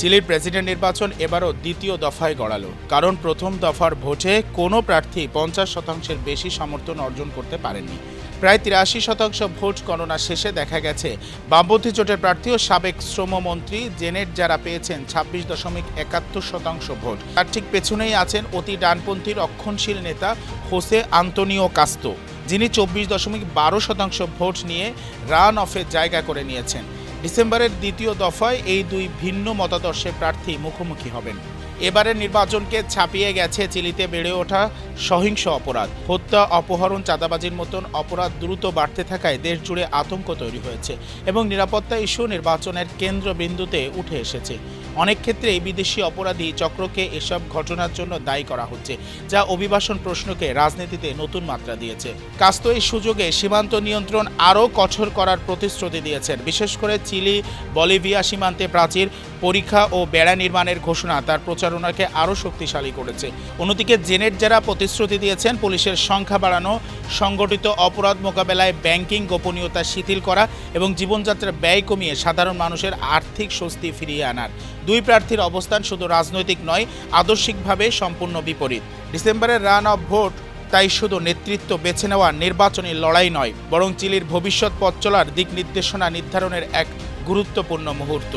চিলির প্রেসিডেন্ট নির্বাচন এবারও দ্বিতীয় দফায় গড়ালো। কারণ প্রথম দফার ভোটে কোনো প্রার্থী পঞ্চাশ শতাংশের বেশি সমর্থন অর্জন করতে পারেননি। প্রায় তিরাশি শতাংশ ভোট গণনা শেষে দেখা গেছে, বামপন্থী জোটের প্রার্থী ও সাবেক শ্রমমন্ত্রী জেনেট যারা পেয়েছেন ছাব্বিশ দশমিক একাত্তর শতাংশ ভোট। তার ঠিক পেছনেই আছেন অতি ডানপন্থী রক্ষণশীল নেতা হোসে আন্তোনিও কাস্তো, যিনি চব্বিশ দশমিক বারো শতাংশ ভোট নিয়ে রান অফে জায়গা করে নিয়েছেন। ডিসেম্বরের দ্বিতীয় দফায় এই দুই ভিন্ন মতাদর্শের প্রার্থী মুখোমুখি হবেন। এবারের নির্বাচনকে ছাপিয়ে গেছে চিলিতে বেড়ে ওঠা সহিংস অপরাধ। হত্যা, অপহরণ, চাঁদাবাজির মতন অপরাধ দ্রুত বাড়তে থাকায় দেশ জুড়ে আতঙ্ক তৈরি হয়েছে এবং নিরাপত্তা ইস্যু নির্বাচনের কেন্দ্রবিন্দুতে উঠে এসেছে। অনেক ক্ষেত্রেই বিদেশি অপরাধী চক্রকে এসব ঘটনার জন্য দায়ী করা হচ্ছে, যা অভিবাসন প্রশ্নকে রাজনীতিতে নতুন মাত্রা দিয়েছে। কাস্তো এই সুযোগে সীমান্ত নিয়ন্ত্রণ আরও কঠোর করার প্রতিশ্রুতি দিয়েছেন। বিশেষ করে চিলি, বলিভিয়া সীমান্তে প্রাচীর পরীক্ষা ও বেড়া নির্মাণের ঘোষণা, তার প্রচারণাকে আরও শক্তিশালী করেছে। অন্যদিকে জেনেট যারা প্রতিশ্রুতি দিয়েছেন, পুলিশের সংখ্যা বাড়ানো, সংগঠিত অপরাধ মোকাবেলায় ব্যাংকিং গোপনীয়তা শিথিল করা এবং জীবনযাত্রার ব্যয় কমিয়ে সাধারণ মানুষের আর্থিক স্বস্তি ফিরিয়ে আনার। দুই প্রার্থীর অবস্থান শুধু রাজনৈতিক নয়, আদর্শিকভাবে সম্পূর্ণ বিপরীত। ডিসেম্বরের রান অফ ভোট, তাই শুধু নেতৃত্ব বেছে নেওয়া নির্বাচনী লড়াই নয়, বরং চিলির ভবিষ্যৎ পথ চলার দিক নির্দেশনা নির্ধারণের এক গুরুত্বপূর্ণ মুহূর্ত।